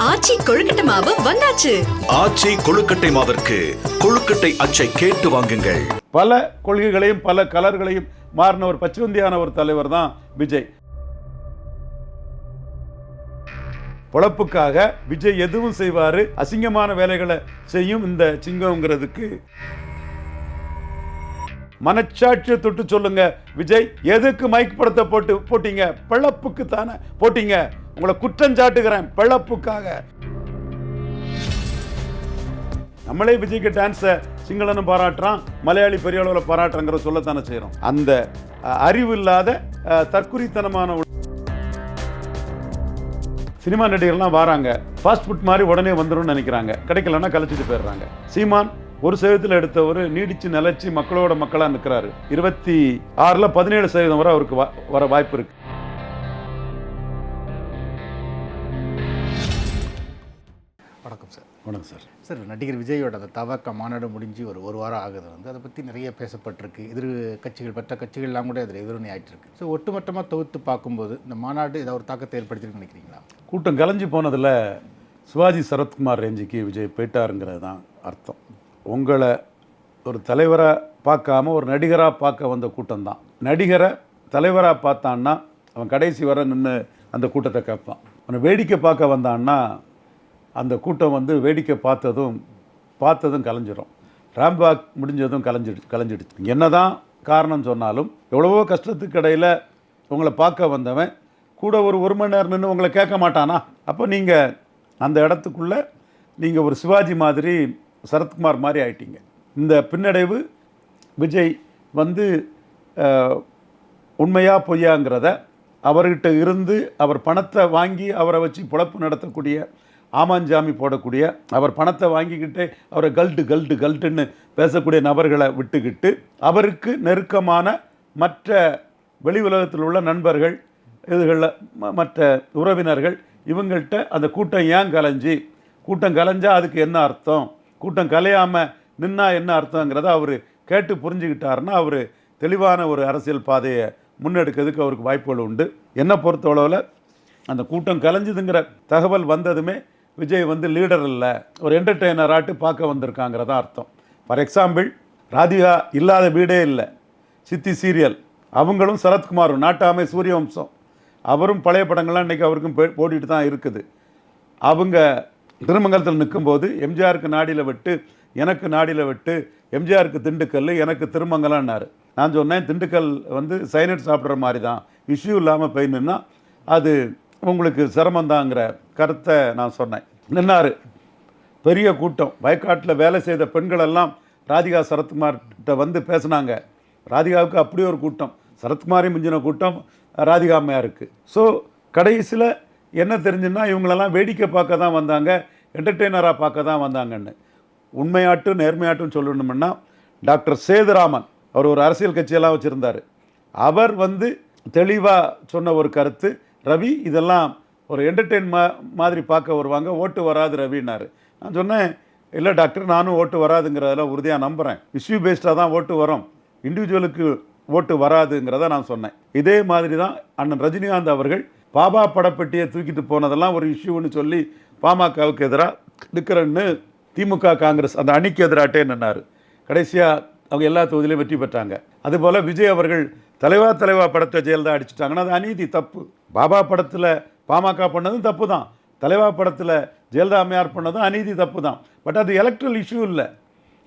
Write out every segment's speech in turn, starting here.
ஆச்சி கொழுக்கட்டை மாவு வந்தாச்சு. ஆச்சி கொழுக்கட்டை மாவிற்கு கொழுக்கட்டை அச்சை கேட்டு வாங்குங்கள். பல கொள்கைகளையும் பல கலர்களையும் மாறின ஒரு பச்சுவந்தியான ஒரு தலைவர் தான் விஜய். பொழப்புக்காக விஜய் எதுவும் செய்வாரு அசிங்கமான வேலைகளை செய்யும் இந்த சிங்கம்ங்கிறதுக்கு. மனச்சாட்சியை தொட்டு சொல்லுங்க. விஜய் எதுக்கு மைக் படத்தை போட்டு போட்டீங்க? பிழப்புக்கு தானே. போட்டீங்க. உங்களை குற்றம் சாட்டுகிறேன். பிழப்புக்காக. நம்மளே விஜய்க்கு டான்ஸை சிங்களனும் பாராட்டுறான். மலையாளி பெரிய அளவில் பாராட்டுறங்கிற சொல்லத்தானே செய்கிறோம் அந்த அறிவு இல்லாத தற்குறித்தனமான ஒரு- சினிமா நடிகர்லாம் வராங்க. ஃபாஸ்ட் ஃபுட் மாதிரி உடனே வந்துடும் நினைக்கிறாங்க. கிடைக்கலன்னா கழிச்சிட்டு போயிடுறாங்க. சீமான் ஒரு சதவீதத்தில் எடுத்தவர் நீடிச்சு நிலைச்சு மக்களோட மக்களாக நிற்கிறாரு இருபத்தி ஆறில் பதினேழு சதவீதம் வரை அவருக்கு வர வாய்ப்பு இருக்கு. வணக்கம் சார். வணக்கம் சார். சார் நடிகர் விஜயோட அந்த தவக்க மாநாடு முடிஞ்சு ஒரு ஒரு வாரம் ஆகுது வந்து. அதை பற்றி நிறைய பேசப்பட்டிருக்கு. எதிர் கட்சிகள் மற்ற கட்சிகள்லாம் கூட அதில் எதிரணி ஆயிட்டு இருக்கு ஸோ ஒட்டுமொத்தமாக தொகுத்து பார்க்கும்போது இந்த மாநாடு ஏதாவது ஒரு தாக்கத்தை ஏற்படுத்திருக்குன்னு நினைக்கிறீங்களா? கூட்டம் கலைஞ்சு போனதில் சிவாஜி சரத்குமார் ரேஞ்சுக்கு விஜய் போயிட்டாருங்கிறது தான் அர்த்தம். உங்களை ஒரு தலைவராக பார்க்காம ஒரு நடிகராக பார்க்க வந்த கூட்டம் தான் நடிகரை தலைவராக பார்த்தான்னா அவன் கடைசி வர நின்று அந்த கூட்டத்தை கேட்பான். அவனை வேடிக்கை பார்க்க வந்தான்னா அந்த கூட்டம் வந்து வேடிக்கை பார்த்ததும் பார்த்ததும் கலைஞ்சிரும். ராம்பாக் முடிஞ்சதும் கலைஞ்சிடு கலைஞ்சிடுச்சு. என்னதான் காரணம் சொன்னாலும் எவ்வளவோ கஷ்டத்துக்கு இடையில் உங்களை பார்க்க வந்தவன் கூட ஒரு ஒரு மணி நேரம் நின்று உங்களை கேட்க மாட்டானா? அப்போ நீங்கள் அந்த இடத்துக்குள்ளே நீங்கள் ஒரு சிவாஜி மாதிரி சரத்குமார் மாதிரி ஆயிட்டீங்க. இந்த பின்னடைவு விஜய் வந்து உண்மையா பொய்யாங்கிறத அவர்கிட்ட இருந்து அவர் பணத்தை வாங்கி அவரை வச்சு பொழப்பு நடத்தக்கூடிய ஆமாஞ்சாமி போடக்கூடிய அவர் பணத்தை வாங்கிக்கிட்டே அவரை கல்ட்டு கல்ட்டு கல்ட்டுன்னு பேசக்கூடிய நபர்களை விட்டுக்கிட்டு அவருக்கு நெருக்கமான மற்ற வெளி உலகத்தில் உள்ள நண்பர்கள் இதுகளில் ம- மற்ற உறவினர்கள் இவங்கள்ட்ட அந்த கூட்டம் ஏன் கலைஞ்சி? கூட்டம் கலைஞ்சால் அதுக்கு என்ன அர்த்தம்? கூட்டம் கலையாமல் நின்னா என்ன அர்த்தங்கிறத அவர் கேட்டு புரிஞ்சுக்கிட்டாருன்னா அவர் தெளிவான ஒரு அரசியல் பாதையை முன்னெடுக்கிறதுக்கு அவருக்கு வாய்ப்புகள் உண்டு. என்னை பொறுத்தளவில் அந்த கூட்டம் கலைஞ்சுதுங்கிற தகவல் வந்ததுமே விஜய் வந்து லீடர் இல்லை ஒரு என்டர்டெய்னராட்டு பார்க்க வந்திருக்காங்கிறதான் அர்த்தம். ஃபார் எக்ஸாம்பிள் ராதிகா இல்லாத வீடே இல்லை. சித்தி சீரியல் அவங்களும் சரத்குமாரும் நாட்டாமை சூரியவம்சம். அவரும் பழைய படங்கள்லாம் இன்றைக்கி அவருக்கும் பே- தான் இருக்குது. அவங்க திருமங்கலத்தில் நிற்கும்போது எம்ஜிஆருக்கு நாடியில் விட்டு எனக்கு நாடியில் விட்டு எம்ஜிஆருக்கு திண்டுக்கல் எனக்கு திருமங்கலம்னாரு. நான் சொன்னேன் திண்டுக்கல் வந்து சைனட் சாப்பிட்ற மாதிரி தான் இஷ்யூ இல்லாமல் போயின்னா அது உங்களுக்கு சிரமந்தாங்கிற கருத்தை நான் சொன்னேன். நின்னார். பெரிய கூட்டம். வயக்காட்டில் வேலை செய்த பெண்கள் எல்லாம் ராதிகா சரத்குமார்கிட்ட வந்து பேசுனாங்க. ராதிகாவுக்கு அப்படி ஒரு கூட்டம். சரத்குமாரி மிஞ்சின கூட்டம் ராதிகா இருக்குது ஸோ கடைசியில் என்ன தெரிஞ்சுன்னா இவங்களெல்லாம் வேடிக்கை பார்க்க தான் வந்தாங்க என்டர்டெய்னராக பார்க்க தான் வந்தாங்கன்னு. உண்மையாட்டும் நேர்மையாட்டும் சொல்லணும்னா டாக்டர் சேதுராமன் அவர் ஒரு அரசியல் கட்சியெல்லாம் வச்சுருந்தார். அவர் வந்து தெளிவாக சொன்ன ஒரு கருத்து ரவி இதெல்லாம் ஒரு என்டர்டெயின் மா மாதிரி பார்க்க வருவாங்க ஓட்டு வராது ரவின்னாரு. நான் சொன்னேன் இல்லை டாக்டர் நானும் ஓட்டு வராதுங்கிறதெல்லாம் உறுதியாக நம்புகிறேன் இஷ்யூ பேஸ்டாக தான் ஓட்டு வரும். இண்டிவிஜுவலுக்கு ஓட்டு வராதுங்கிறத நான் சொன்னேன். இதே மாதிரி தான் அண்ணன் ரஜினிகாந்த் அவர்கள் பாபா படப்பெட்டியை தூக்கிட்டு போனதெல்லாம் ஒரு இஷ்யூன்னு சொல்லி பாமகவுக்கு எதிராக இருக்கிறன்னு திமுக காங்கிரஸ் அந்த அணிக்கு எதிராட்டே நின்னார். கடைசியாக அவங்க எல்லா தொகுதியிலையும் வெற்றி பெற்றாங்க. அதுபோல் விஜய் அவர்கள் தலைவா தலைவா படத்தை ஜெயலலிதா அடிச்சிட்டாங்கன்னா அது அநீதி தப்பு. பாபா படத்தில் பாமக பண்ணதும் தப்பு தான் தலைவா படத்தில் ஜெயலலிதா அம்மையார் பண்ணதும் அநீதி தப்பு தான் பட் அது எலக்ட்ரல் இஷ்யூ இல்லை.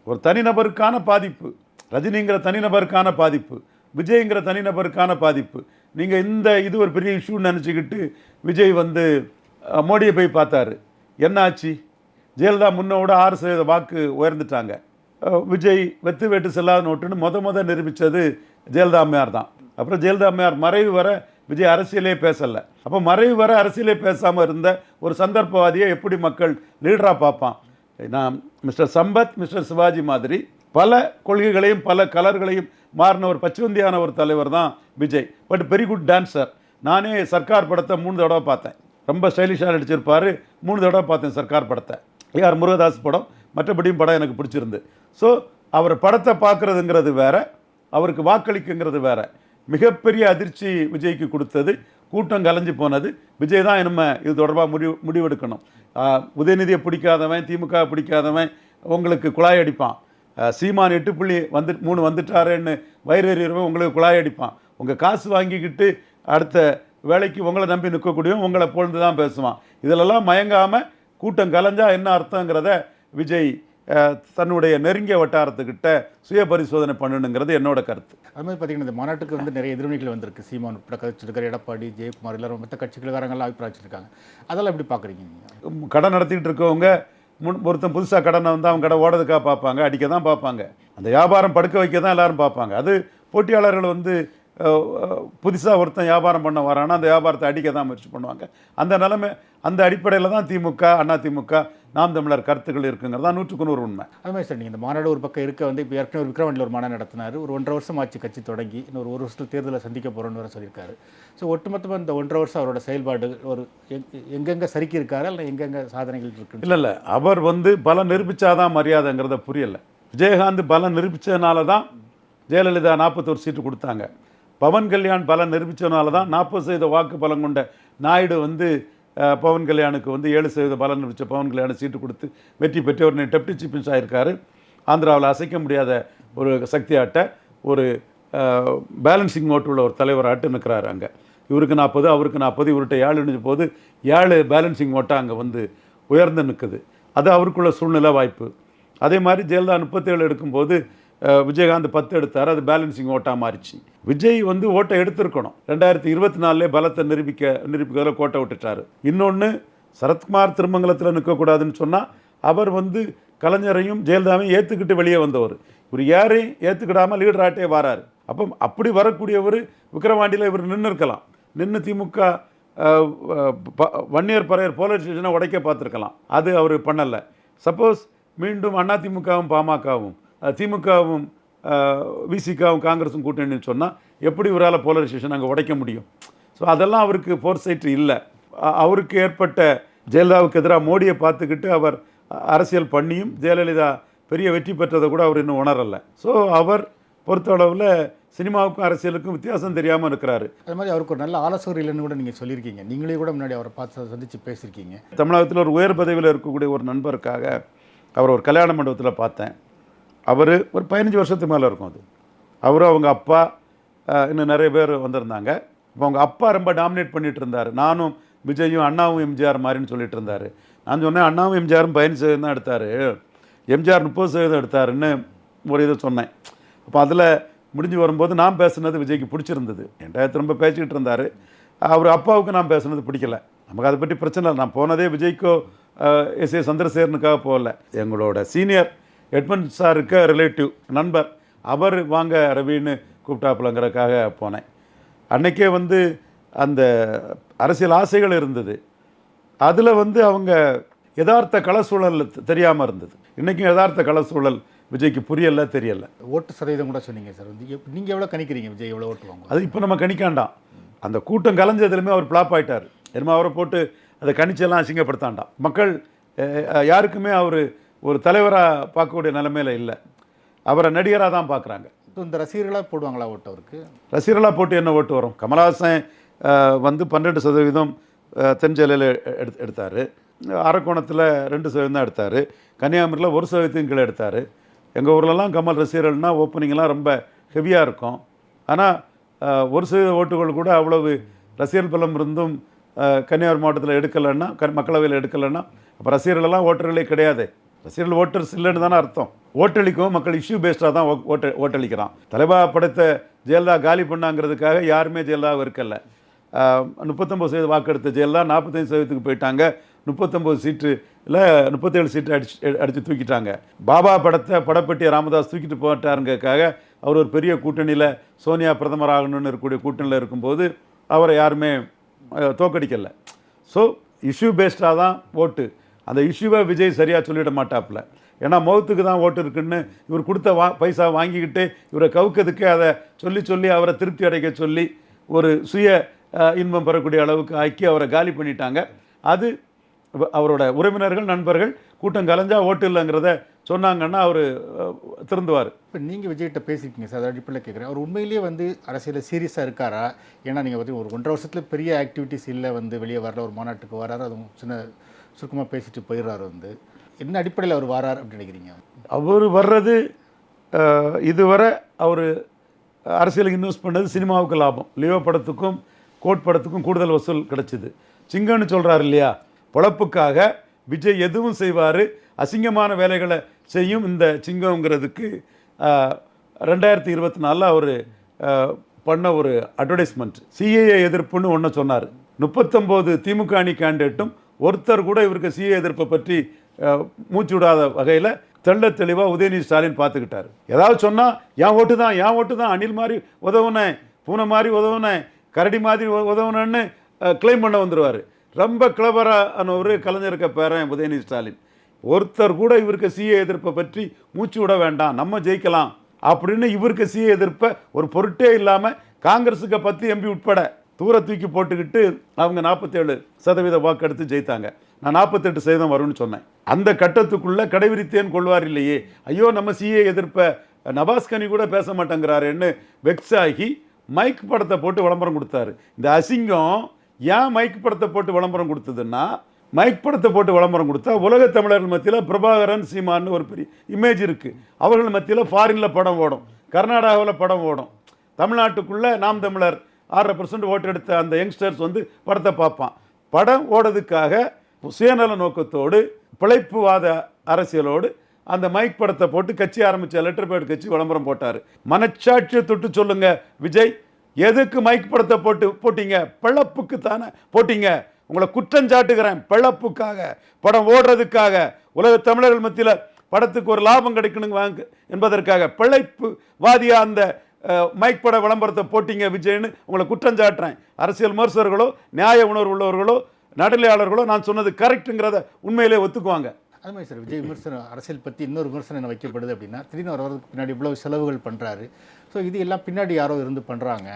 ஒரு தனிநபருக்கான பாதிப்பு. ரஜினிங்கிற தனிநபருக்கான பாதிப்பு. விஜய்ங்கிற தனிநபருக்கான பாதிப்பு. நீங்கள் இந்த இது ஒரு பெரிய இஷ்யூன்னு நினச்சிக்கிட்டு விஜய் வந்து மோடியை போய் பார்த்தாரு. என்ன ஆச்சு ஜெயலலிதா முன்னோட ஆறு சதவீத வாக்கு உயர்ந்துட்டாங்க. விஜய் வெத்து வேட்டு செல்லாத நோட்டுன்னு முத முத நிரூபித்தது ஜெயலலிதா அம்மையார் தான். அப்புறம் ஜெயலலிதா அம்மையார் மறைவு வர விஜய் அரசியலே பேசலை. அப்போ மறைவு வர அரசியலே பேசாமல் இருந்த ஒரு சந்தர்ப்பவாதியை எப்படி மக்கள் லீடராக பார்ப்பான்? நான் மிஸ்டர் சம்பத் மிஸ்டர் சிவாஜி மாதிரி பல கொள்கைகளையும் பல கலர்களையும் மாறின ஒரு பச்சுவந்தியான ஒரு தலைவர் தான் Vijay. But very good dancer நானே சர்க்கார் படத்தை மூணு தடவை பார்த்தேன். ரொம்ப ஸ்டைலிஷாக நடிச்சிருப்பார். மூணு தடவை பார்த்தேன் சர்க்கார் படத்தை. ஏஆர் முருகதாஸ் படம். மற்றபடியும் படம் எனக்கு பிடிச்சிருந்து. ஸோ அவர் படத்தை பார்க்குறதுங்கிறது வேற. அவருக்கு வாக்களிக்குங்கிறது வேற. மிகப்பெரிய அதிர்ச்சி விஜய்க்கு கொடுத்தது. கூட்டம் கலைஞ்சு போனது. விஜய் தான் நம்ம இது தொடர்பாக முடிவு முடிவெடுக்கணும். உதயநிதியை பிடிக்காதவன் திமுக பிடிக்காதவன் உங்களுக்கு குழாய் அடிப்பான். சீமான் எட்டு புள்ளி வந்து மூணு வந்துட்டாருன்னு வயிறு எறிகிறவன் உங்களுக்கு குழாய் அடிப்பான். உங்கள் காசு வாங்கிக்கிட்டு அடுத்த வேலைக்கு உங்களை நம்பி நிற்கக்கூடியவன் உங்களை பொழுது தான் பேசுவான். இதிலெல்லாம் மயங்காமல் கூட்டம் கலைஞ்சா என்ன அர்த்தங்கிறத விஜய் தன்னுடைய நெருங்கிய வட்டாரத்துக்கிட்ட சுய பரிசோதனை பண்ணணுங்கிறது என்னோட கருத்து. அது மாதிரி பார்த்தீங்கன்னா இந்த மாநாட்டுக்கு வந்து நிறைய எதிர்வினைகள் வந்திருக்கு. சீமான் உட்பட கட்சிருக்கிற எடப்பாடி ஜெயக்குமார் எல்லாரும் மற்ற கட்சிகளுக்காரங்களாம் அபிப்பிராயம் வச்சிருக்காங்க. அதெல்லாம் எப்படி பார்க்குறீங்க நீங்கள் கடை நடத்திட்டு இருக்கவங்க முன் ஒருத்தன் புதுசாக கடனை வந்து அவங்க கடை ஓடுறதுக்காக பார்ப்பாங்க அடிக்க தான் பார்ப்பாங்க. அந்த வியாபாரம் படுக்க வைக்க தான் எல்லோரும் பார்ப்பாங்க. அது போட்டியாளர்கள் வந்து புதுசாக ஒருத்தன் வியாபாரம் பண்ண வரானா அந்த வியாபாரத்தை அடிக்க தான் முயற்சி பண்ணுவாங்க. அந்த நிலைமை அந்த அடிப்படையில் தான் திமுக அண்ணா திமுக நாம் தமிழர் கருத்துக்கள் இருக்குங்கிறது தான் நூற்றுக்கு நூறு உண்மை. அது மாதிரி சார் நீங்கள் இந்த மாநாடு ஒரு பக்கம் இருக்க வந்து இப்போ ஏற்கனவே ஒரு விக்ரவாண்டியில் ஒரு மாநாடு நடத்தினார். ஒரு ஒன்றரை வருஷம் ஆச்சு கட்சி தொடங்கி. இன்னொரு ஒரு வருஷத்தில் தேர்தலை சந்திக்க போகிறோன்னு வர சொல்லியிருக்காரு. ஸோ ஒட்டுமொத்தமாக இந்த ஒன்றரை வருஷம் அவரோட செயல்பாடு ஒரு எங்க- எங்கெங்க சறுக்கி இருக்காரு இல்லை எங்கெங்க சாதனைகள் இருக்கு இல்லை இல்லை. அவர் வந்து பலம் நிரூபித்தாதான் மரியாதைங்கிறத புரியலை. விஜயகாந்த் பலம் நிரூபித்ததுனால தான் ஜெயலலிதா நாற்பத்தோரு சீட்டு கொடுத்தாங்க. பவன் கல்யாண் பலம் நிரூபித்ததுனால தான் நாற்பது சதவீத வாக்கு பலம் கொண்ட நாயுடு வந்து பவன் கல்யாணுக்கு வந்து ஏழு சதவீத பலன் வச்ச பவன் கல்யாணம் சீட்டு கொடுத்து வெற்றி பெற்று ஒரு டெப்டி சீஃப் மினிஸ்டர் ஆயிருக்காரு. ஆந்திராவில் அசைக்க முடியாத ஒரு சக்தியாட்ட ஒரு பேலன்சிங் உள்ள ஒரு தலைவராட்டு நிற்கிறாரு அங்கே. இவருக்கு நாற்பது அவருக்கு நாற்பது இவர்கிட்ட ஏழு இணைஞ்ச போது ஏழு பேலன்சிங் ஓட்டாக அங்கே வந்து உயர்ந்து நிற்குது அது அவருக்குள்ள சூழ்நிலை வாய்ப்பு. அதே மாதிரி ஜெயலலிதா முப்பத்தேழு எடுக்கும்போது விஜயகாந்த் பத்து எடுத்தார் அது பேலன்சிங் ஓட்டாக மாறிச்சு. விஜய் வந்து ஓட்டை எடுத்திருக்கணும். ரெண்டாயிரத்தி இருபத்தி நாலுலே பலத்தை நிரூபிக்க நிரூபிக்கிறதுல கோட்டை விட்டுட்டார். இன்னொன்று சரத்குமார் திருமங்கலத்தில் நிற்கக்கூடாதுன்னு சொன்னால் அவர் வந்து கலைஞரையும் ஜெயலலிதாவையும் ஏற்றுக்கிட்டு வெளியே வந்தவர். இவர் யாரையும் ஏற்றுக்கிடாமல் லீடராட்டே வராரு. அப்போ அப்படி வரக்கூடியவர் விக்கிரவாண்டியில் இவர் நின்று இருக்கலாம் நின்று திமுக ப- வன்னியர் பறையர் போலீஸ் ஸ்டேஷனை உடைக்க பார்த்துருக்கலாம். அது அவர் பண்ணலை. சப்போஸ் மீண்டும் அதிமுகவும் பாமகவும் திமுகவும் விசிகாவும் காங்கிரஸும் கூட்டணின்னு சொன்னால் எப்படி இவரால் போலரைசேஷன் அங்கே உடைக்க முடியும்? ஸோ அதெல்லாம் அவருக்கு ஃபோர்சைட் இல்லை. அ- அவருக்கு ஏற்பட்ட ஜெயலலிதாவுக்கு எதிராக மோடியை பார்த்துக்கிட்டு அவர் அரசியல் பண்ணியும் ஜெயலலிதா பெரிய வெற்றி பெற்றதை கூட அவர் இன்னும் உணரலை. ஸோ அவர் பொறுத்தளவில் சினிமாவுக்கும் அரசியலுக்கும் வித்தியாசம் தெரியாமல் இருக்கிறாரு. அது மாதிரி அவருக்கு ஒரு நல்ல ஆலோசகர் இல்லைன்னு கூட நீங்கள் சொல்லியிருக்கீங்க. நீங்களே கூட முன்னாடி அவரை பார்த்து சந்தித்து பேசியிருக்கீங்க. தமிழகத்தில் ஒரு உயர் பதவியில் இருக்கக்கூடிய ஒரு நண்பருக்காக அவர் ஒரு கல்யாண மண்டபத்தில் பார்த்தேன். அவர் ஒரு பதினஞ்சு வருஷத்துக்கு மேலே இருக்கும் அது. அவரும் அவங்க அப்பா இன்னும் நிறைய பேர் வந்திருந்தாங்க. இப்போ அவங்க அப்பா ரொம்ப டாமினேட் பண்ணிகிட்டு இருந்தார். நானும் விஜயும் அண்ணாவும் எம்ஜிஆர் மாதிரின்னு சொல்லிட்டு இருந்தார். நான் சொன்னேன் அண்ணாவும் எம்ஜிஆரும் பதினஞ்சு சதவீதம் தான் எடுத்தார். எம்ஜிஆர் முப்பது சதவீதம் எடுத்தாருன்னு ஒரு இதை சொன்னேன். அப்போ அதில் முடிஞ்சு வரும்போது நான் பேசுனது விஜய்க்கு பிடிச்சிருந்தது. என்கிட்ட திரும்ப பேசிக்கிட்டு இருந்தார். அவர் அப்பாவுக்கு நான் பேசுனது பிடிக்கல. நமக்கு அதை பற்றி பிரச்சனை இல்லை. நான் போனதே விஜய்க்கோ எஸ் ஏ சந்திரசேகரனுக்காக போகல. எங்களோட சீனியர் எட்மண்ட் சாருக்கு ரிலேட்டிவ் நண்பர். அவர் வாங்க ரவின்னு கூப்பிட்டாப்புலங்கிறதுக்காக போனேன். அன்னைக்கே வந்து அந்த அரசியல் ஆசைகள் இருந்தது. அதில் வந்து அவங்க யதார்த்த கள சூழல் தெரியாமல் இருந்தது. இன்றைக்கும் யதார்த்த கள சூழல் விஜய்க்கு புரியல தெரியல. ஓட்டு சதவீதம் கூட சொன்னீங்க சார். வந்து நீங்கள் எவ்வளோ கணிக்கிறீங்க விஜய்? எவ்வளோ ஓட்டு வாங்குவாங்க அது இப்போ நம்ம கணிக்காண்டாம். அந்த கூட்டம் கலைஞ்சதுலையுமே அவர் ஃப்ளாப் ஆயிட்டார். என்னமோ அவரை போட்டு அதை கணிச்செல்லாம் அசிங்கப்படுத்தாண்டாம். மக்கள் யாருக்குமே அவர் ஒரு தலைவராக பார்க்கக்கூடிய நிலைமையில இல்லை. அவரை நடிகராக தான் பார்க்குறாங்க. இந்த ரசிகர்களாக போடுவாங்களா ஓட்டு அவருக்கு? ரசிகர்களாக போட்டு என்ன ஓட்டு வரும்? கமலஹாசன் வந்து பன்னெண்டு சதவீதம் தென் ஜெயலலிதா எடுத்து எடுத்தார். அரக்கோணத்தில் ரெண்டு சதவீதம் தான் எடுத்தார். கன்னியாகுமரியில் ஒரு சதவீதத்தையும் கீழே எடுத்தார். எங்கள் ஊர்லலாம் கமல் ரசிகர்கள்னா ஓப்பனிங்லாம் ரொம்ப ஹெவியாக இருக்கும். ஆனால் ஒரு சதவீத ஓட்டுகள் கூட அவ்வளவு ரசிகர் பலம் இருந்தும் கன்னியாகுமரி மாவட்டத்தில் எடுக்கலைன்னா க மக்களவையில் எடுக்கலைன்னா அப்போ ரசிகர்களெல்லாம் ஓட்டர்களே கிடையாது. ரசிகர்கள் ஓட்டர் இல்லைன்னு தானே அர்த்தம். ஓட்டளிக்கவும் மக்கள் இஷ்யூ பேஸ்டாக தான் ஓ- ஓட்ட ஓட்டளிக்கிறான். தலைவா படத்த ஜெயலலிதா காலி பண்ணாங்கிறதுக்காக யாருமே ஜெயலலிதா இருக்கல. முப்பத்தொம்பது சதவீத வாக்கெடுத்த ஜெயலலிதா நாற்பத்தஞ்சு சதவீதத்துக்கு போயிட்டாங்க. முப்பத்தொம்பது சீட்டு இல்லை முப்பத்தேழு சீட்டு அடிச்சு அடித்து தூக்கிட்டாங்க. பாபா படத்தை படப்பட்டியை ராமதாஸ் தூக்கிட்டு போட்டாருங்கிறதுக்காக அவர் ஒரு பெரிய கூட்டணியில் சோனியா பிரதமர் ஆகணும்னு இருக்கக்கூடிய கூட்டணியில் இருக்கும்போது அவரை யாருமே தோக்கடிக்கலை ஸோ இஷ்யூ பேஸ்டாக தான் ஓட்டு. அந்த இஷ்யூவை விஜய் சரியாக சொல்லிட மாட்டாப்புல. ஏன்னா முகத்துக்கு தான் ஓட்டு இருக்குன்னு இவர் கொடுத்த வா பைசா வாங்கிக்கிட்டு இவரை கவுக்கிறதுக்கு அதை சொல்லி சொல்லி அவரை திருப்தி அடைக்க சொல்லி ஒரு சுய இன்பம் பெறக்கூடிய அளவுக்கு ஆக்கி அவரை காலி பண்ணிட்டாங்க. அது அவரோட உறவினர்கள் நண்பர்கள் கூட்டம் கலைஞ்சா ஓட்டு இல்லைங்கிறத சொன்னாங்கன்னா அவர் திருந்துவார். இப்போ நீங்கள் விஜய்கிட்ட பேசியிருக்கீங்க சார். அதை அடிப்படையில் கேட்குறேன் அவர் உண்மையிலேயே வந்து அரசியலில் சீரியஸாக இருக்காரா? ஏன்னா நீங்கள் பார்த்தீங்கன்னா ஒரு ஒன்றரை வருஷத்தில் பெரிய ஆக்டிவிட்டிஸ் இல்லை வந்து வெளியே வரல ஒரு மாநாட்டுக்கு வராரு. அதுவும் சின்ன சுருக்கமாக பேசிட்டு போயிடுறாரு வந்து. என்ன அடிப்படையில் அவர் வரார் அப்படின்னு நினைக்கிறீங்க? அவர் வர்றது இதுவரை அவர் அரசியலுக்கு இன்வெஸ்ட் பண்ணது சினிமாவுக்கு லாபம். லியோ படத்துக்கும் கோட் படத்துக்கும் கூடுதல் வசூல் கிடச்சிது. சிங்கம்னு சொல்கிறார் இல்லையா? பொழப்புக்காக விஜய் எதுவும் செய்வார் அசிங்கமான வேலைகளை செய்யும் இந்த சிங்கம்ங்கிறதுக்கு ரெண்டாயிரத்தி இருபத்தி நாலில் அவர் பண்ண ஒரு அட்வர்டைஸ்மெண்ட் சிஏஏ எதிர்ப்புன்னு ஒன்று சொன்னார். முப்பத்தொம்போது திமுக அணி கேண்டிடேட்டும் ஒருத்தர் கூட இவருக்கு சிஏ எதிர்ப்பை பற்றி மூச்சு விடாத வகையில் தெள்ள தெளிவாக உதயநிதி ஸ்டாலின் பார்த்துக்கிட்டாரு. ஏதாவது சொன்னால் என் ஓட்டு தான் என் ஓட்டு தான் அணில் மாதிரி உதவுனேன் பூனை மாதிரி உதவுனேன் கரடி மாதிரி உதவுனேன்னு கிளைம் பண்ண வந்துடுவார் ரொம்ப கிளவரான ஒரு கலைஞருக்க பேரன் உதயநிதி ஸ்டாலின். ஒருத்தர் கூட இவருக்கு சிஏ எதிர்ப்பை பற்றி மூச்சு விட வேண்டாம் நம்ம ஜெயிக்கலாம். அப்படின்னு இவருக்கு சிஏ எதிர்ப்பை ஒரு பொருட்டே இல்லாமல் காங்கிரஸுக்கு பத்து எம்பி உட்பட தூர தூக்கி போட்டுக்கிட்டு அவங்க நாற்பத்தேழு சதவீத வாக்கெடுத்து ஜெயித்தாங்க. நான் நாற்பத்தெட்டு சதவீதம் வரும்னு சொன்னேன். அந்த கட்டத்துக்குள்ளே கடைவிரித்தேன் கொள்வார் இல்லையே. ஐயோ நம்ம சிஏ எதிர்ப்பை நபாஸ்கனி கூட பேச மாட்டேங்கிறாருன்னு வெக்ஸ் ஆகி மைக் படத்தை போட்டு விளம்பரம் கொடுத்தாரு. இந்த அசிங்கம் ஏன் மைக் படத்தை போட்டு விளம்பரம் கொடுத்ததுன்னா மைக் படத்தை போட்டு விளம்பரம் கொடுத்தா உலக தமிழர்கள் மத்தியில் பிரபாகரன் சீமான்னு ஒரு பெரிய இமேஜ் இருக்குது அவர்கள் மத்தியில் ஃபாரினில் படம் ஓடும். கர்நாடகாவில் படம் ஓடும். தமிழ்நாட்டுக்குள்ளே நாம் தமிழர் ஆறரை பர்சன்ட் ஓட்டு எடுத்த அந்த யங்ஸ்டர்ஸ் வந்து படத்தை பார்ப்பான். படம் ஓடுறதுக்காக சுயநல நோக்கத்தோடு பிழைப்புவாத அரசியலோடு அந்த மைக் படத்தை போட்டு கட்சி ஆரம்பித்த லெட்டர் பேட் கட்சி விளம்பரம் போட்டார். மனச்சாட்சியை தொட்டு சொல்லுங்க விஜய். எதுக்கு மைக் படத்தை போட்டு போட்டீங்க? பிழப்புக்கு தானே போட்டீங்க. உங்களை குற்றஞ்சாட்டுகிறேன் பிழப்புக்காக படம் ஓடுறதுக்காக. உலக தமிழர்கள் மத்தியில் படத்துக்கு ஒரு லாபம் கிடைக்கணுங்க வாங்க என்பதற்காக. பிழைப்பு வாதியா அந்த மைக் பட விளம்பரத்தை போட்டீங்க விஜய்னு உங்களை குற்றஞ்சாட்டுறேன் அரசியல் விமர்சகர்களோ நியாய உணர்வு உள்ளவர்களோ நடுநிலையாளர்களோ நான் சொன்னது கரெக்ட்டுங்கிறத உண்மையிலே ஒத்துக்குவாங்க. அது மாதிரி சார் விஜய் விமர்சனம் அரசியல் பற்றி இன்னொரு விமர்சனம் என்ன வைக்கப்படுது அப்படின்னா திடீர்னு அவர் வரதுக்கு பின்னாடி இவ்வளவு செலவுகள் பண்ணுறாரு ஸோ இது எல்லாம் பின்னாடி யாரோ இருந்து பண்ணுறாங்க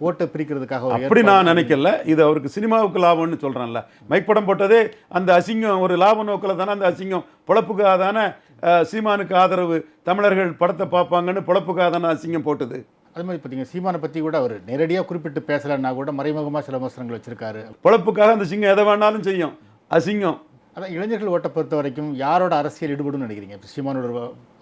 ஓட்டை பிரிக்கிறதுக்காக ஒரு அப்படி நான். நினைக்கல. இது அவருக்கு சினிமாவுக்கு லாபம்னு சொல்கிறேன்ல மைக் படம் போட்டதே அந்த அசிங்கம் ஒரு லாப நோக்கில் தானே அந்த அசிங்கம். பொழப்புக்காக தானே அஹ், சீமானுக்கு ஆதரவு தமிழர்கள் படத்தை பார்ப்பாங்கன்னு பொழப்புக்காக தானே அசிங்கம் போட்டது. அது மாதிரி பார்த்தீங்க சீமானை பற்றி கூட அவர் நேரடியாக குறிப்பிட்டு பேசலைன்னா கூட மறைமுகமாக சில விமர்சனங்கள் வச்சிருக்காரு. பொழப்புக்காக அந்த சிங்கம் எதை வேணாலும் செய்யும். அசிங்கம். அதான் இளைஞர்கள் ஓட்டை பொறுத்த வரைக்கும் யாரோட அரசியல் ஈடுபடும்னு நினைக்கிறீங்க? இப்போ சீமானோட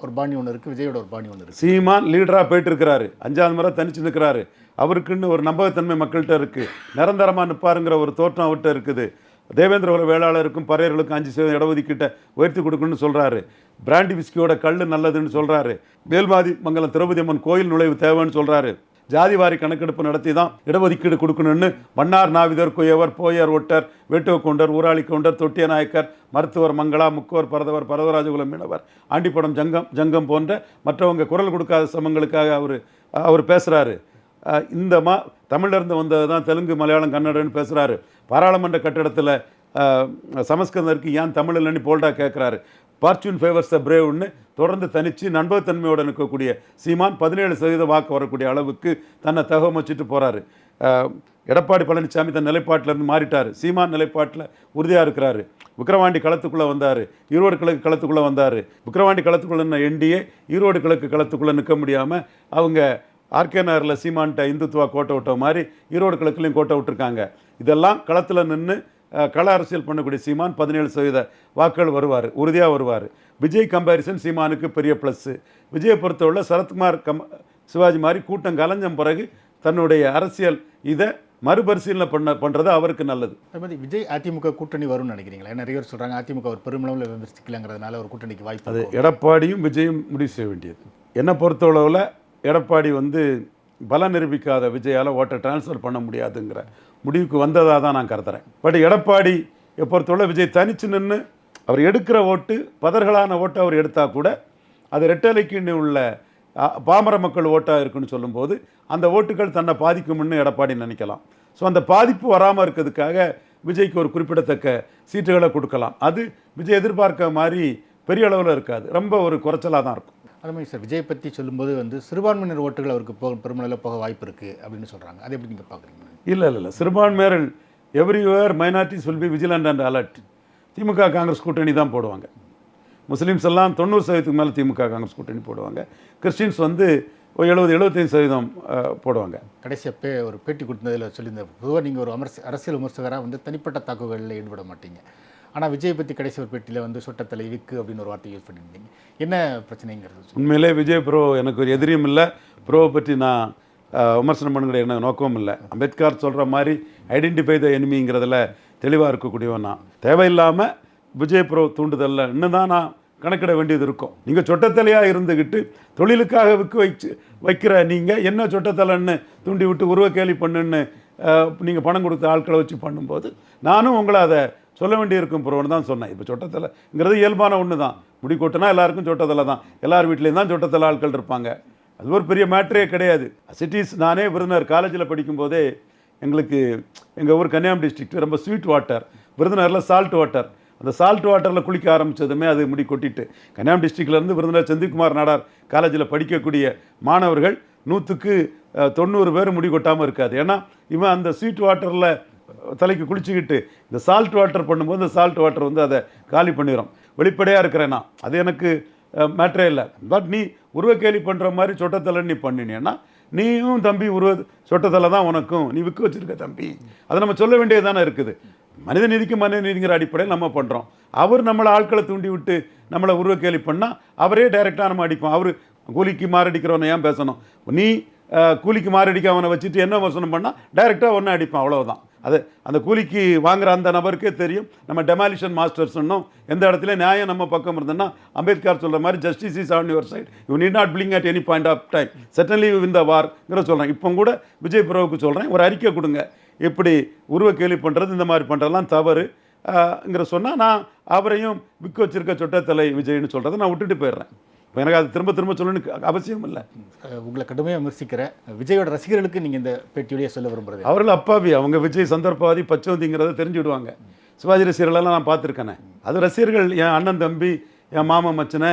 ஒரு பாணி ஒன்று இருக்குது விஜயோட ஒரு பாணி ஒன்று இருக்குது சீமான் லீடராக போயிட்டு இருக்கிறாரு. அஞ்சாவது முறை தனிச்சு நிற்கிறாரு அவருக்குன்னு ஒரு நம்பகத்தன்மை மக்கள்கிட்ட இருக்குது நிரந்தரமாக நிற்பாருங்கிற ஒரு தோற்றம் அவர்கிட்ட இருக்குது. தேவேந்திர வேளாளருக்கும் பறையர்களுக்கும் அஞ்சு சதவீதம் இடஒதுக்கீட்டை உயர்த்தி கொடுக்கணும்னு சொல்கிறாரு பிராண்டி விஸ்கியோட கல் நல்லதுன்னு சொல்கிறாரு வேல்மாதி மங்கலம் திரௌபதி அம்மன் கோயில் நுழைவு தேவைன்னு சொல்கிறாரு ஜாதிவாரி கணக்கெடுப்பு நடத்தி தான் இடஒதுக்கீடு கொடுக்கணும்னு மன்னார் நாவிதர் குயவர் போயர் ஒட்டர் வேட்டுவ கொண்டர் ஊராளி கொண்டர் தொட்டிய நாயக்கர் மருத்துவர் மங்களா முக்கோர் பரதவர் பரதராஜகுலம் மீனவர் ஆண்டிப்படம் ஜங்கம் ஜங்கம் போன்ற மற்றவங்க குரல் கொடுக்காத சமங்களுக்காக அவர் அவர் பேசுகிறாரு இந்த மா தமிழ்லேருந்து வந்தது தான் தெலுங்கு மலையாளம் கன்னடன்னு பேசுகிறாரு பாராளுமன்ற கட்டிடத்தில் இருக்குது ஏன் தமிழ் இல்லைன்னு போல்டா கேட்குறாரு ஃபார்ச்சூன் ஃபேவர்ஸ் த பிரேவ்னு தொடர்ந்து தனித்து நண்பகத்தன்மையோடு நிற்கக்கூடிய சீமான் பதினேழு சதவீத வாக்கு வரக்கூடிய அளவுக்கு தன்னை தகவமைச்சிட்டு போகிறாரு எடப்பாடி பழனிசாமி தன் நிலைப்பாட்டிலேருந்து மாறிட்டார். சீமான் நிலைப்பாட்டில் உறுதியாக இருக்கிறாரு. விக்ரவாண்டி களத்துக்குள்ளே வந்தார். ஈரோடு கிழக்கு களத்துக்குள்ளே வந்தார். விக்கிரவாண்டி களத்துக்குள்ளே என்டிஏ ஈரோடு கிழக்கு களத்துக்குள்ளே நிற்க முடியாமல் அவங்க ஆர்கே நகரில் சீமான்ட்ட இந்துத்துவா கோட்டை விட்ட மாதிரி ஈரோடு கிழக்குலையும் கோட்டை விட்டுருக்காங்க. இதெல்லாம் களத்தில் நின்று கள அரசியல் பண்ணக்கூடிய சீமான் பதினேழு சதவீத வாக்குகள் வருவார் உறுதியாக வருவார். விஜய் கம்பேரிசன் சீமானுக்கு பெரிய ப்ளஸ்ஸு விஜயை பொறுத்தவரை சரத்குமார் கம் சிவாஜி மாதிரி கூட்டம் கலைஞ்ச பிறகு தன்னுடைய அரசியல் இதை மறுபரிசீலனை பண்ண பண்ணுறது அவருக்கு நல்லது. அது மாதிரி விஜய் அதிமுக கூட்டணி வரும்னு நினைக்கிறீங்களா? நிறைய பேர் சொல்கிறாங்க அதிமுக ஒரு பெருமளவில் விமர்சிக்கலங்கிறதுனால ஒரு கூட்டணிக்கு வாய்ப்பு அது. எடப்பாடியும் விஜயும் முடிவு செய்ய வேண்டியது. என்னை பொறுத்தளவில் எடப்பாடி வந்து பலம் நிரூபிக்காத விஜயால் ஓட்டை டிரான்ஸ்ஃபர் பண்ண முடியாதுங்கிற முடிவுக்கு வந்ததாக தான் நான் கருதுறேன். பட் எடப்பாடி பொறுத்தவரை விஜய் தனிச்சு நின்று அவர் எடுக்கிற ஓட்டு பதர்களான ஓட்டை அவர் எடுத்தால் கூட அது ரெட்டலைக்குன்னு உள்ள பாமர மக்கள் ஓட்டாக இருக்குன்னு சொல்லும்போது அந்த ஓட்டுகள் தன்னை பாதிக்கும்னு எடப்பாடி நினைக்கலாம். ஸோ அந்த பாதிப்பு வராமல் இருக்கிறதுக்காக விஜய்க்கு ஒரு குறிப்பிடத்தக்க சீட்டுகளை கொடுக்கலாம். அது விஜய் எதிர்பார்க்க மாதிரி பெரிய அளவில் இருக்காது. ரொம்ப ஒரு குறைச்சலாக தான் இருக்கும். அது மாதிரி சார். விஜய் பற்றி சொல்லும்போது வந்து சிறுபான்மையினர் ஓட்டுகள் அவருக்கு போக பெருமளவில் போக வாய்ப்பு இருக்குது அப்படின்னு சொல்கிறாங்க அதை எப்படி நீங்கள் பார்க்குறீங்க இல்லை இல்லை இல்லை. சிறுபான்மையர்கள் everywhere minorities will be vigilant and alert DMK Congress கூட்டணி தான் போடுவாங்க. முஸ்லீம்ஸ் எல்லாம் தொண்ணூறு சதவீதத்துக்கு மேலே திமுக காங்கிரஸ் கூட்டணி போடுவாங்க. கிறிஸ்டின்ஸ் வந்து ஒரு எழுபது எழுபத்தைந்து சதவீதம் போடுவாங்க. கடைசியாக பே ஒரு பேட்டி கொடுத்ததில் சொல்லியிருந்த பொதுவாக நீங்கள் ஒரு அமர்ஸ் அரசியல் விமர்சகராக வந்து தனிப்பட்ட தாக்குதலில் ஈடுபட மாட்டீங்க. ஆனால் விஜய் பற்றி கடைசி ஒரு பேட்டியில் வந்து சொட்டத்தலை விக்கு அப்படின்னு ஒரு வார்த்தை யூஸ் பண்ணியிருந்தீங்க. என்ன பிரச்சனைங்கிறது? உண்மையிலே விஜய் ப்ரோ எனக்கு ஒரு எதிரியும் இல்லை. ப்ரோவை பற்றி நான் விமர்சனம் பண்ணுங்கிற எனக்கு நோக்கமும் இல்லை. அம்பேத்கர் சொல்கிற மாதிரி ஐடென்டிஃபை த எனிமிங்கிறதுல தெளிவாக இருக்கக்கூடியவன் நான். தேவையில்லாமல் விஜய் ப்ரோ தூண்டுதலில். இன்னும் தான் நான் கணக்கிட வேண்டியது இருக்கும். நீங்கள் சொட்டத்தலையாக இருந்துக்கிட்டு தொழிலுக்காக விற்க வச்சு வைக்கிற நீங்கள் என்ன சொட்டத்தலைன்னு தூண்டி விட்டு உருவ கேலி பண்ணுன்னு நீங்கள் பணம் கொடுத்த ஆட்களை வச்சு பண்ணும்போது நானும் உங்களை அதை சொல்ல வேண்டியிருக்கும் புறவன் தான் சொன்னேன். இப்போ சொட்டத்தலைங்கிறது இயல்பான ஒன்று தான். முடி கொட்டினா எல்லாருக்கும் சொட்டத்தலை தான். எல்லார் வீட்லேயும் தான் சொட்டத்தலை ஆட்கள் இருப்பாங்க. அது ஒரு பெரிய மேட்ரே கிடையாது. சிட்டிஸ் நானே விருதுநகர் காலேஜில் படிக்கும்போதே எங்களுக்கு எங்கள் ஊர் கன்னியாகுமரி டிஸ்ட்ரிக்ட் ரொம்ப ஸ்வீட் வாட்டர் விருதுநகரில் சால்ட் வாட்டர் அந்த சால்ட் வாட்டரில் குளிக்க ஆரம்பித்ததுமே அது முடி கொட்டிட்டு. கன்னியாகுமரி டிஸ்ட்ரிக்ட்லேருந்து விருதுநகர் செந்தில்குமார் நாடார் காலேஜில் படிக்கக்கூடிய மாணவர்கள் நூற்றுக்கு தொண்ணூறு பேர் முடி கொட்டாமல் இருக்காது. ஏன்னா இவன் அந்த ஸ்வீட் வாட்டரில் தலைக்கு குளிச்சுக்கிட்டு இந்த சால்ட் வாட்டர் பண்ணும்போது இந்த சால்ட் வாட்டர் வந்து அதை காலி பண்ணிடும் வெளிப்படையாக இருக்கிறேன்? நான் அது எனக்கு மேட்ரே இல்லை. பட் நீ உருவ கேலி பண்ணுற மாதிரி சொட்டத்தலை நீ பண்ணினேன்னா நீயும் தம்பி உருவ சொட்டத்தலை தான் உனக்கும். நீ விற்க வச்சிருக்க தம்பி. அதை நம்ம சொல்ல வேண்டியது தானே இருக்குது. மனித நீதிக்கு மனித நீதிங்கிற அடிப்படையில் நம்ம பண்ணுறோம் அவர் நம்மளை ஆட்களை தூண்டி விட்டு நம்மளை உருவ கேலி பண்ணால் அவரே டைரெக்டாக நம்ம அடிப்போம். அவர் கூலிக்கு மாரடிக்கிறவனை ஏன் பேசணும்? நீ கூலிக்கு மாரடிக்க அவனை வச்சுட்டு என்ன வசனம் பண்ணால் டைரெக்டாக ஒன்றை அடிப்பான் அவ்வளோதான் அது அந்த கூலிக்கு வாங்குற அந்த நபருக்கே தெரியும். நம்ம டெமாலிஷன் மாஸ்டர்ஸ் எந்த இடத்துல நியாயம் நம்ம பக்கம் இருந்தோம்னா அம்பேத்கர் சொல்கிற மாதிரி justice is on your side you need not blink at any point of time certainly win the வார்ங்கிற சொல்கிறேன் இப்போ கூட விஜய் பிரபுக்கு சொல்கிறேன் ஒரு அறிக்கை கொடுங்க. எப்படி உருவ கேலி பண்ணுறது இந்த மாதிரி பண்ணுறதெல்லாம் தவறு ங்கிற சொன்னால் நான் அவரையும் விற்க வச்சிருக்க சொட்டத்தலை விஜய்னு சொல்கிறத நான் விட்டுட்டு போயிடுறேன். இப்போ எனக்கு அது திரும்ப திரும்ப சொல்லணும்னு அவசியம் இல்லை. உங்களை கடுமையாக விமர்சிக்கிற விஜயோட ரசிகர்களுக்கு நீங்கள் இந்த பேட்டியோடய சொல்ல விரும்புறது அவர்கள் அப்பாவி. அவங்க விஜய் சந்தர்ப்பவாதி பச்சவந்திங்கிறத தெரிஞ்சுடுவாங்க சிவாஜி ரசிகர்களெல்லாம் நான் பார்த்துருக்கேனே. அது ரசிகர்கள் என் அண்ணன் தம்பி என் மாமன் மச்சனை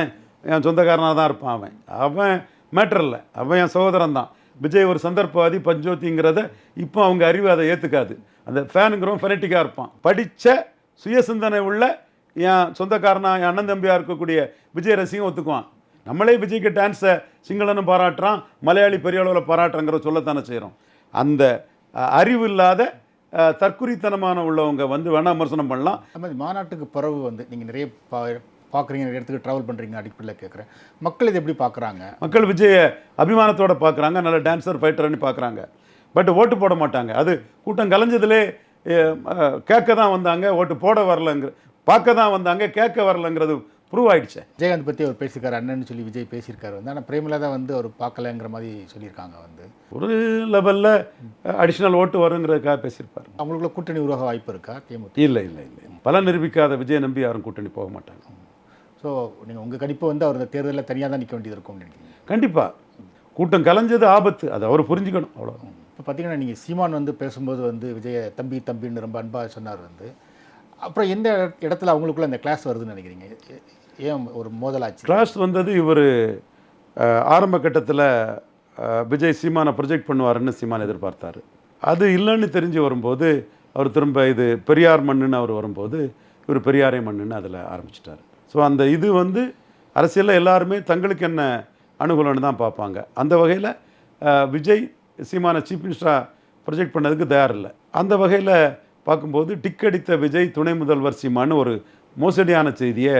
என் சொந்தக்காரனாக தான் இருப்பான் அவன். அவன் மேட்டர் இல்லை. அவன் என் சகோதரன் தான். விஜய் ஒரு சந்தர்ப்பவாதி பஞ்சோத்திங்கிறத இப்போ அவங்க அறிவு அதை ஏற்றுக்காது அந்த ஃபேனுங்கிறவன் ஃபெனட்டிக்காக இருப்பான். படித்த சுய சிந்தனை உள்ள என் சொந்தக்காரனா என் அண்ணன் தம்பியாக இருக்கக்கூடிய விஜய் ரசிகம் ஒத்துக்குவான். நம்மளே விஜய்க்கு டான்ஸை சிங்களனும் பாராட்டுறான் மலையாளி பெரிய அளவில் பாராட்டுறங்கிற சொல்லத்தானே செய்கிறோம் அந்த அறிவு இல்லாத தற்குறித்தனமான உள்ளவங்க வந்து வேணா விமர்சனம் பண்ணலாம். அது மாதிரி மாநாட்டுக்கு பிறகு வந்து நீங்கள் நிறைய பா பார்க்குறீங்க நிறைய இடத்துக்கு ட்ராவல் பண்ணுறீங்க அடிப்படையில் கேட்குறேன் மக்கள் இதை எப்படி பார்க்குறாங்க மக்கள் விஜயை அபிமானத்தோட பார்க்குறாங்க நல்ல டான்ஸர் ஃபைட்டர்னு பார்க்குறாங்க பட் ஓட்டு போட மாட்டாங்க. அது கூட்டம் கலைஞ்சதுலே கேட்க தான் வந்தாங்க ஓட்டு போட வரலங்கிற பார்க்க தான் வந்தாங்க கேட்க வரலங்கிறது ப்ரூவ் ஆயிடுச்சு. விஜயகாந்த் பற்றி அவர் பேசியிருக்காரு அண்ணன்னு சொல்லி விஜய் பேசியிருக்காரு வந்து. ஆனால் பிரேமலதா வந்து அவர் பார்க்கலங்கிற மாதிரி சொல்லியிருக்காங்க வந்து. ஒரு லெவலில் அடிஷ்னல் ஓட்டு வருங்கிறதுக்காக பேசியிருப்பார். அவங்களுக்குள்ள கூட்டணி உருவாக வாய்ப்பு இருக்கா தேமுதிக? இல்லை இல்லை இல்லை. பல நிரூபிக்காத விஜய் நம்பி யாரும் கூட்டணி போக மாட்டாங்க. ஸோ நீங்கள் உங்கள் கணிப்பு வந்து அவர் இந்த தேர்தலில் தனியாக தான் நிற்க வேண்டியது இருக்கும்னு நினைக்கிறீங்க? கண்டிப்பாக கூட்டம் கலைஞ்சது ஆபத்து. அதை அவர் புரிஞ்சுக்கணும் அவ்வளோ இப்போ பார்த்தீங்கன்னா நீங்கள் சீமான் வந்து பேசும்போது வந்து விஜய தம்பி தம்பின்னு ரொம்ப அன்பாக சொன்னார் வந்து. அப்புறம் எந்த இடத்துல அவங்களுக்குள்ள அந்த கிளாஸ் வருதுன்னு நினைக்கிறீங்க? ஏன் ஒரு மோதலாச்சு? கிளாஸ் வந்தது இவர் ஆரம்ப கட்டத்தில் விஜய் சீமானை ப்ரொஜெக்ட் பண்ணுவாருன்னு சீமான் எதிர்பார்த்தார். அது இல்லைன்னு தெரிஞ்சு வரும்போது அவர் திரும்ப இது பெரியார் மண்ணுன்னு அவர் வரும்போது இவர் பெரியாரே மண்ணுன்னு அதில் ஆரம்பிச்சிட்டார். ஸோ அந்த இது வந்து அரசியலில் எல்லாருமே தங்களுக்கு என்ன அனுகூலம்னு தான் பார்ப்பாங்க. அந்த வகையில் விஜய் சீமானை சீஃப் மினிஸ்டராக ப்ரொஜெக்ட் பண்ணதுக்கு தயார் இல்லை அந்த வகையில் பார்க்கும்போது டிக்கடித்த விஜய் துணை முதல்வர் சீமான்னு ஒரு மோசடியான செய்தியை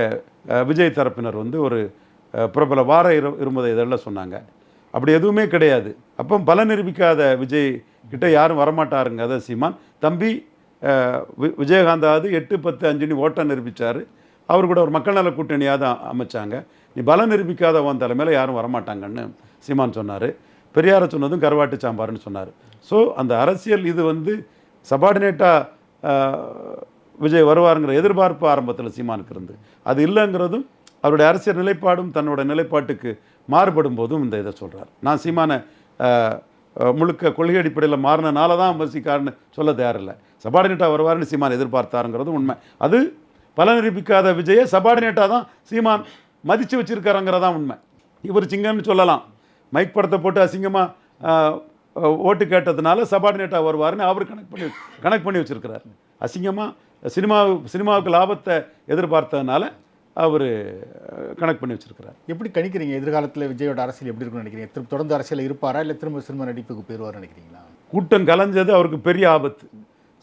விஜய் தரப்பினர் வந்து ஒரு பிரபல வார இரு இருமத இதெல்லாம் சொன்னாங்க. அப்படி எதுவுமே கிடையாது. அப்போ பல நிரூபிக்காத விஜய் கிட்ட யாரும் வரமாட்டாருங்க அதை சீமான் தம்பி விஜயகாந்தாவது எட்டு பத்து அஞ்சுன்னு ஓட்டம் நிரூபித்தார் அவர் கூட ஒரு மக்கள் நல கூட்டணியாக தான் அமைச்சாங்க. நீ பலம் நிரூபிக்காத உன் தலைமையில் யாரும் வரமாட்டாங்கன்னு சீமான் சொன்னார். பெரியாரை சொன்னதும் கருவாட்டு சாம்பார்னு சொன்னார். ஸோ அந்த அரசியல் இது வந்து சபார்டினேட்டாக விஜய் வருவாருங்கிற எதிர்பார்ப்பு ஆரம்பத்தில் சீமானுக்கு இருந்து. அது இல்லைங்கிறதும் அவருடைய அரசியல் நிலைப்பாடும் தன்னோட நிலைப்பாட்டுக்கு மாறுபடும் போதும் இந்த இதை சொல்கிறார் நான் சீமானை முழுக்க கொள்கை அடிப்படையில் மாறினனால தான் விமர்சிக்காருன்னு சொல்ல தயாரில்லை சபார்டினேட்டாக வருவாருன்னு சீமான் எதிர்பார்த்தாருங்கிறது உண்மை. அது பல நிரூபிக்காத விஜயை சபார்டினேட்டாக தான் சீமான் மதித்து வச்சுருக்காருங்கிறதான் உண்மை. இவர் சிங்கம்னு சொல்லலாம். மைக் படத்தை போட்டு அசிங்கமாக ஓட்டு கேட்டதுனால சபார்டினேட்டாக வருவாருன்னு அவர் கணக்கு பண்ணி கணக்கு பண்ணி வச்சுருக்கிறார். அசிங்கமாக சினிமா சினிமாவுக்கு லாபத்தை எதிர்பார்த்ததுனால அவர் கனெக்ட் பண்ணி வச்சிருக்கிறார். எப்படி கணிக்கிறீங்க? எதிர்காலத்தில் விஜயோட அரசியல் எப்படி இருக்கும்னு நினைக்கிறீங்க? திரும்ப தொடர்ந்து அரசியல் இருப்பாரா? இல்லை திரும்ப சினிமா நடிப்புக்கு போயிடுவார்னு நினைக்கிறீங்களா? கூட்டம் கலைஞ்சது அவருக்கு பெரிய ஆபத்து.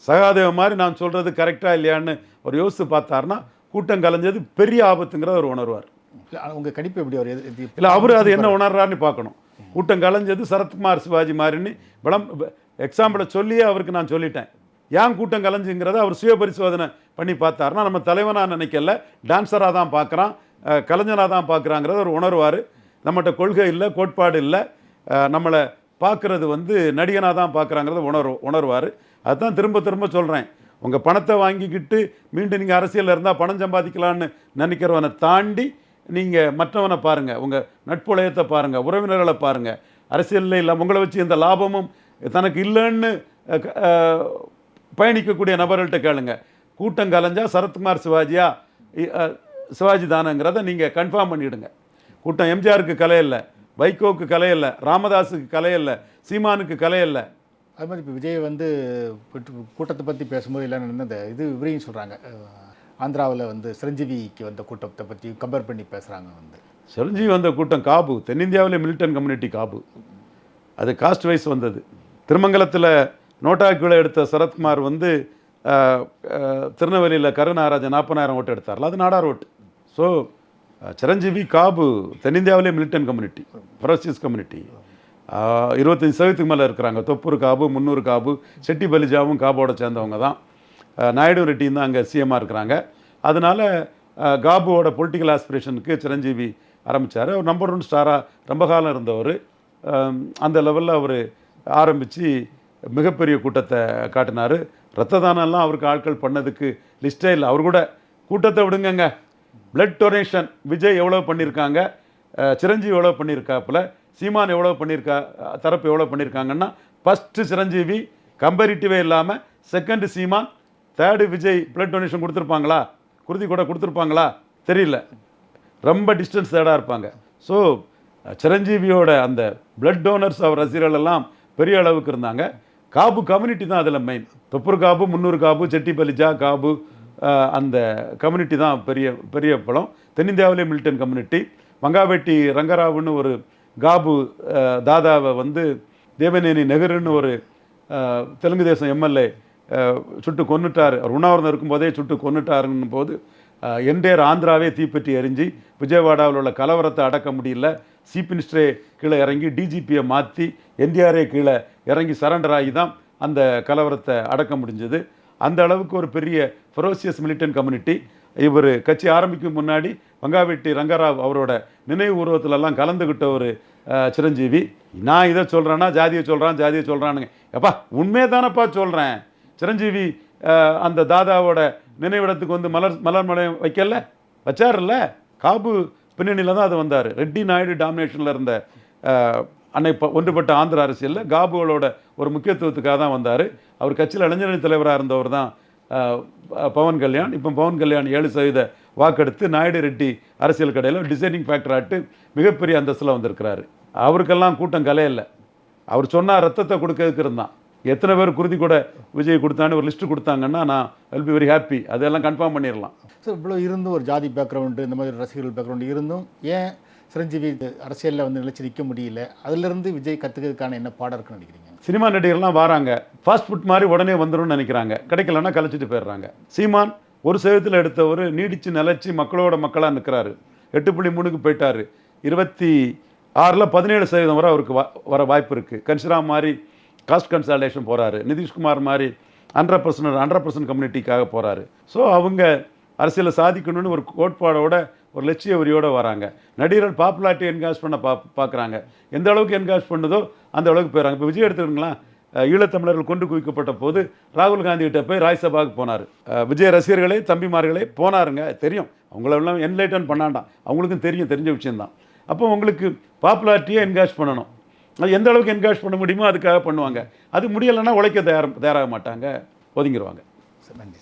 சகாதேவ மாதிரி நான் சொல்கிறது கரெக்டாக இல்லையான்னு ஒரு யோசித்து பார்த்தாருன்னா கூட்டம் கலைஞ்சது பெரிய ஆபத்துங்கிறத அவர் உணர்வார். உங்கள் கணிப்பு எப்படி அவர் இல்லை அவர் அது என்ன உணர்றாருன்னு பார்க்கணும். கூட்டம் கலைஞ்சது சரத்குமார் சிவாஜி மாதிரின்னு விளம் எக்ஸாம்பிளை சொல்லியே அவருக்கு நான் சொல்லிட்டேன். ஏன் கூட்டம் கலைஞ்சுங்கிறத அவர் சுய பரிசோதனை பண்ணி பார்த்தாருன்னா நம்ம தலைவனாக நினைக்கல டான்ஸராக தான் பார்க்குறான் கலைஞனாக தான் பார்க்குறாங்கிறத அவர் உணர்வார். நம்மகிட்ட கொள்கை இல்லை கோட்பாடு இல்லை நம்மளை பார்க்குறது வந்து நடிகனாக தான் பார்க்குறாங்கிறத உணர்வு உணர்வார். அதுதான் திரும்ப திரும்ப சொல்கிறேன் உங்கள் பணத்தை வாங்கிக்கிட்டு மீண்டும் நீங்கள் அரசியலில் இருந்தால் பணம் சம்பாதிக்கலான்னு நினைக்கிறவனை தாண்டி நீங்கள் மற்றவனை பாருங்கள் உங்கள் நட்புலயத்தை பாருங்கள் உறவினர்களை பாருங்கள் அரசியலில் இல்லை உங்களை வச்சு எந்த லாபமும் தனக்கு இல்லைன்னு பயணிக்கக்கூடிய நபர்கள்ட்ட கேளுங்க. கூட்டம் கலைஞ்சா சரத்குமார் சிவாஜியா சிவாஜி தானங்கிறத நீங்கள் கன்ஃபார்ம் பண்ணிவிடுங்க கூட்டம் எம்ஜிஆருக்கு கலை இல்லை வைகோவுக்கு கலை இல்லை ராமதாஸுக்கு கலை இல்லை சீமானுக்கு கலை இல்லை. அது மாதிரி இப்போ விஜய் வந்து கூட்டு- கூட்டத்தை பற்றி பேசும்போது இல்லை இந்த இது இவரையும் சொல்கிறாங்க ஆந்திராவில் வந்து சிரஞ்சீவிக்கு வந்த கூட்டத்தை பற்றி கம்பேர் பண்ணி பேசுகிறாங்க வந்து. சிரஞ்சீவி வந்த கூட்டம் காபு. தென்னிந்தியாவிலே மிலிட்டன் கம்யூனிட்டி காபு. அது காஸ்ட் வைஸ் வந்தது. திருமங்கலத்தில் நோட்டாக்கியில் எடுத்த சரத்குமார் வந்து திருநெல்வேலியில் கருநாராஜன் நாற்பதாயிரம் ஓட்டு எடுத்தார்ல அது நாடார் ஓட்டு. ஸோ சிரஞ்சீவி காபு தென்னிந்தியாவிலே மிலிட்டன் கம்யூனிட்டி ஃபரோசிஸ் கம்யூனிட்டி இருபத்தஞ்சி சதவீதத்துக்கு மேலே இருக்கிறாங்க. தொப்பூர் காபு முந்நூறு காபு செட்டி பலிஜாவும் காபோட சேர்ந்தவங்க தான். நாயுடு ரெட்டியும் தான் அங்கே சிஎம்மாக இருக்கிறாங்க. அதனால் காபுவோட பொலிட்டிக்கல் ஆஸ்பிரேஷனுக்கு சிரஞ்சீவி ஆரம்பித்தார் அவர் நம்பர் ஒன் ஸ்டாராக ரொம்ப காலம் இருந்தவர். அந்த லெவலில் அவர் ஆரம்பித்து மிகப்பெரிய கூட்டத்தை காட்டினார். ரத்த தானம்லாம் அவருக்கு ஆட்கள் பண்ணதுக்கு லிஸ்ட்டே இல்லை. அவர் கூட கூட்டத்தை விடுங்கங்க. பிளட் டொனேஷன் விஜய் எவ்வளோ பண்ணியிருக்காங்க சிரஞ்சீவி எவ்வளோ பண்ணியிருக்காப்புல சீமான் எவ்வளோ பண்ணியிருக்கா தரப்பு எவ்வளோ பண்ணியிருக்காங்கன்னா ஃபஸ்ட்டு சிரஞ்சீவி கம்பேரிட்டிவே இல்லாமல் second Seeman third Vijay blood donation கொடுத்துருப்பாங்களா? குருதி கூட கொடுத்துருப்பாங்களா? தெரியல. ரொம்ப டிஸ்டன்ஸ் தேடாக இருப்பாங்க. ஸோ சிரஞ்சீவியோட அந்த பிளட் டோனர்ஸ் அவர் ரசிகர்கள் எல்லாம் பெரிய அளவுக்கு இருந்தாங்க. காபு கம்யூனிட்டி தான் அதில் மெயின் தொப்பூர் காபு முன்னூறு காபு செட்டிப்பலிஜா காபு அந்த கம்யூனிட்டி தான் பெரிய பெரிய படம் தென்னிந்தியாவிலே மில்டன் கம்யூனிட்டி. மங்காவெட்டி ரங்கராவுன்னு ஒரு காபு தாதாவை வந்து தேவநேனி நெகருன்னு ஒரு தெலுங்கு தேசம் எம்எல்ஏ சுட்டு கொன்னுட்டார். அவர் உண்ணாவிரதம் இருக்கும்போதே சுட்டு கொன்னுட்டாருன்னும் போது என்டையர் ஆந்திராவே தீப்பற்றி எரிஞ்சு விஜயவாடாவில் உள்ள கலவரத்தை அடக்க முடியல. சீஃப் மினிஸ்டரே கீழே இறங்கி டிஜிபியை மாற்றி என்டிஆர்ஏ கீழே இறங்கி சரண்டர் ஆகி தான் அந்த கலவரத்தை அடக்க முடிஞ்சது. அந்த அளவுக்கு ஒரு பெரிய ஃபெரோசியஸ் மிலிட்டன் கம்யூனிட்டி இவர் கட்சி ஆரம்பிக்கும் முன்னாடி வங்காவெட்டி ரங்கராவ் அவரோட நினைவு உருவத்திலெல்லாம் கலந்துக்கிட்ட ஒரு சிரஞ்சீவி. நான் இதை சொல்கிறேன்னா ஜாதியை சொல்கிறான் ஜாதியை சொல்கிறானுங்க எப்பா உண்மையே தானப்பா சொல்கிறேன் சிரஞ்சீவி அந்த தாதாவோட நினைவிடத்துக்கு வந்து மலர் மலர் மலை வைக்கல? வச்சார்ல காபு பின்னணியில் தான் அது வந்தார். ரெட்டி நாயுடு டாமினேஷனில் இருந்த அன்னை இப்போ ஒன்றுபட்ட ஆந்திர அரசியலில் காபுகளோட ஒரு முக்கியத்துவத்துக்காக தான் வந்தார். அவர் கட்சியில் இளைஞரணி தலைவராக இருந்தவர் தான் பவன் கல்யாண். இப்போ பவன் கல்யாண் ஏழு சதவீத வாக்கெடுத்து நாயுடு ரெட்டி அரசியல் கடையில் டிசைனிங் ஃபேக்டர் ஆட்டு மிகப்பெரிய அந்தஸ்தில் வந்திருக்கிறாரு. அவருக்கெல்லாம் கூட்டம் கலையில்லை. அவர் சொன்னால் ரத்தத்தை கொடுக்கறதுக்கு இருந்தான். எத்தனை பேர் குருதி கூட விஜய் கொடுத்தான்னு ஒரு லிஸ்ட்டு கொடுத்தாங்கன்னா நான் வில் பி வெரி ஹாப்பி அதெல்லாம் கன்ஃபார்ம் பண்ணிடலாம். ஸோ இவ்வளோ இருந்தும் ஒரு ஜாதி பேக்ரவுண்டு இந்த மாதிரி ரசிகர்கள் பேக்ரவுண்டு இருந்தும் ஏன் சிரஞ்சீவி அரசியலில் வந்து நிலைச்சு நிற்க முடியல? அதிலிருந்து விஜய் கற்றுக்கிறதுக்கான என்ன பாடம் இருக்குன்னு நினைக்கிறீங்க? சினிமா நடிகர்லாம் வராங்க. ஃபாஸ்ட் ஃபுட் மாதிரி உடனே வந்துரும்னு நினைக்கிறாங்க. கிடைக்கலன்னா கலைச்சிட்டு போயிடுறாங்க. சீமான் ஒரு சதவீதத்தில் எடுத்தவர் நீடிச்சு நிலைச்சு மக்களோட மக்களாக நிற்கிறாரு எட்டு புள்ளி மூணுக்கு போயிட்டாரு. இருபத்தி ஆறில் பதினேழு சதவீதம் வரை அவருக்கு வா வர வாய்ப்பு இருக்குது கன்சிரா மாதிரி காஸ்ட் கன்சால்டேஷன் போகிறாரு நிதிஷ்குமார் மாதிரி ஹண்ட்ரட் பர்சன்ட் ஹண்ட்ரட் பர்சன்ட் கம்யூனிட்டிக்காக போகிறாரு ஸோ அவங்க அரசியலை சாதிக்கணும்னு ஒரு கோட்பாடோட ஒரு லட்சிய வரியோடு வராங்க. நடிகர்கள் பாப்புலாரிட்டி என்காஷ் பண்ண பா பார்க்குறாங்க எந்த அளவுக்கு என்காஜ் பண்ணுதோ அந்த அளவுக்கு போயிடறாங்க இப்போ விஜய் எடுத்துக்கிங்களேன் ஈழத்தமிழர்கள் கொண்டு குவிக்கப்பட்ட போது ராகுல் காந்தி கிட்ட போய் ராஜ்சபாவுக்கு போனார். விஜய் ரசிகர்களே தம்பிமார்களே போனாருங்க. தெரியும். அவங்களெல்லாம் என்லைட்டன் பண்ணாண்டாம். அவங்களுக்கும் தெரியும். தெரிஞ்ச விஷயம்தான். அப்போ உங்களுக்கு பாப்புலாரிட்டியை என்காஷ் பண்ணணும். அது எந்த அளவுக்கு என்கரேஜ் பண்ண முடியுமோ அதுக்காக பண்ணுவாங்க. அது முடியலைன்னா உழைக்க தயார் தயாராக மாட்டாங்க. ஒதுங்கிடுவாங்க நன்றி நன்றி.